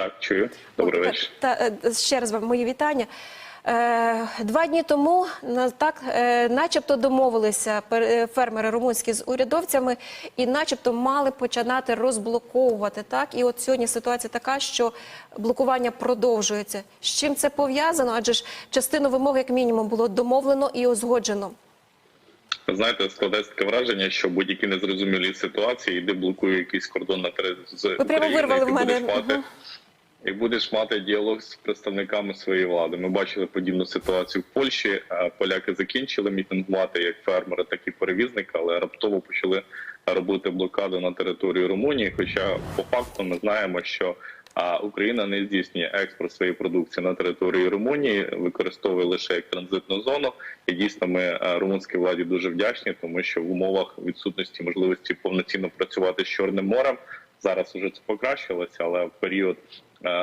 Так, чую. Добрий вечір. Та, та, ще раз вам мої вітання. Е, Два дні тому так, е, начебто домовилися е, фермери румунські з урядовцями і начебто мали починати розблоковувати. Так? І от сьогодні ситуація така, що блокування продовжується. З чим це пов'язано? Адже ж частину вимог, як мінімум, було домовлено і узгоджено. Ви знаєте, складається таке враження, що будь-які незрозумілі ситуації, де блокує якийсь кордон на тери- з прямо вирвали в мене. Мгм. І будеш мати діалог з представниками своєї влади. Ми бачили подібну ситуацію в Польщі. Е, Поляки закінчили мітингувати як фермери, так і перевізники, але раптово почали робити блокаду на території Румунії. Хоча по факту ми знаємо, що Україна не здійснює експорт своєї продукції на території Румунії, використовує лише як транзитну зону. І дійсно, ми е, румунській владі дуже вдячні, тому що в умовах відсутності можливості повноцінно працювати з Чорним морем зараз вже це покращилося, але в період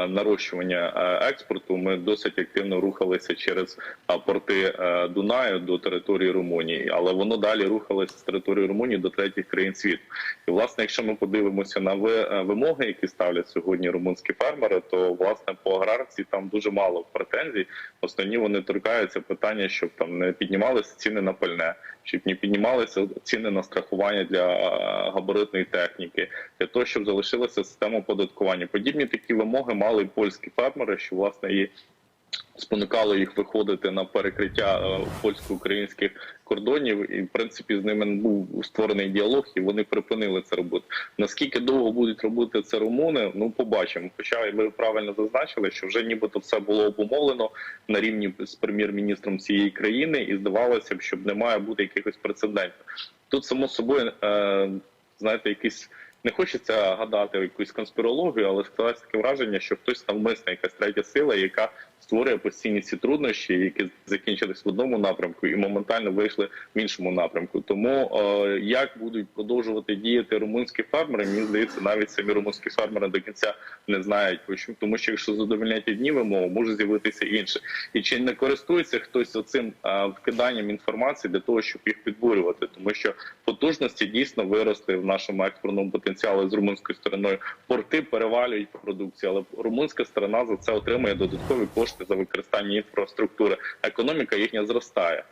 нарощування е, експорту ми досить активно рухалися через е, порти е, Дунаю до території Румунії, але воно далі рухалося з території Румунії до третіх країн світу. І власне, якщо ми подивимося на е, вимоги, які ставлять сьогодні румунські фермери, то власне по аграрці там дуже мало претензій. Основні вони торкаються питання, щоб там не піднімалися ціни на пальне, щоб не піднімалися ціни на страхування для е, габаритної техніки, для того, щоб залишилася система оподаткування. Подібні такі вимоги мали польські фермери, що власне і спонукало їх виходити на перекриття е, польсько-українських кордонів, і в принципі з ними був створений діалог, і вони припинили це робити. Наскільки довго будуть робити це румуни? Ну побачимо. Хоча ви правильно зазначили, що вже нібито все було обумовлено на рівні з прем'єр-міністром цієї країни, і здавалося б, щоб не має бути якихось прецедентів. Тут само собою е, знаєте, якісь. Не хочеться гадати якусь конспірологію, але складається таке враження, що хтось навмисна, якась третя сила, яка створює постійні ці труднощі, які закінчились в одному напрямку і моментально вийшли в іншому напрямку. Тому е, як будуть продовжувати діяти румунські фермери, мені здається, навіть самі румунські фермери до кінця не знають, тому, що якщо задовольняти одні вимоги, може з'явитися інше. І чи не користується хтось оцим е, вкиданням інформації для того, щоб їх підбурювати, тому що потужності дійсно виросли в нашому експортному потенціалі з румунською стороною. Порти перевалюють продукцію, але румунська сторона за це отримує додаткові кошти за використання інфраструктури. Економіка їхня зростає.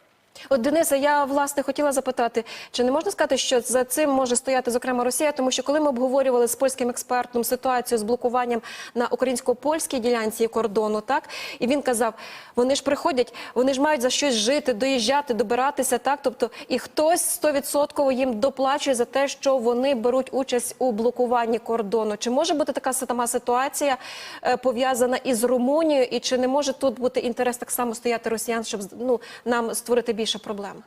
От Дениса, я власне хотіла запитати, чи не можна сказати, що за цим може стояти зокрема Росія, тому що коли ми обговорювали з польським експертом ситуацію з блокуванням на українсько-польській ділянці кордону, так і він казав, вони ж приходять, вони ж мають за щось жити, доїжджати, добиратися, так тобто і хтось 100% їм доплачує за те, що вони беруть участь у блокуванні кордону. Чи може бути така сама ситуація е, пов'язана із Румунією, і чи не може тут бути інтерес так само стояти росіян, щоб ну нам створити більше проблем?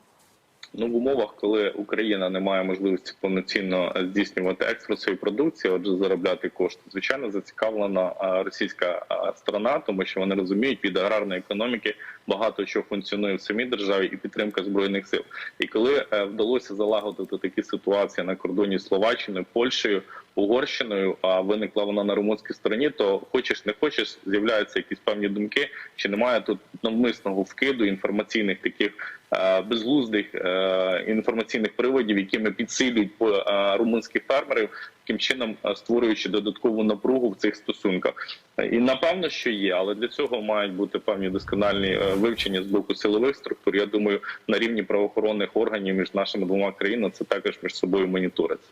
Ну в умовах, коли Україна не має можливості повноцінно здійснювати експорт своєї продукції, отже, заробляти кошти, звичайно, зацікавлена російська сторона, тому що вони розуміють, від аграрної економіки багато що функціонує в самій державі і підтримка збройних сил. І коли е, вдалося залагодити такі ситуації на кордоні з Словаччиною, Польщею, Угорщиною, а виникла вона на румунській стороні, то хочеш не хочеш, з'являються якісь певні думки, чи немає тут навмисного вкиду інформаційних таких е, безглуздих е, інформаційних приводів, якими підсилюють румунських фермерів, таким чином створюючи додаткову напругу в цих стосунках. І напевно, що є, але для цього мають бути певні доскональні е, вивчення з боку силових структур. Я думаю, на рівні правоохоронних органів між нашими двома країнами це також між собою моніториться.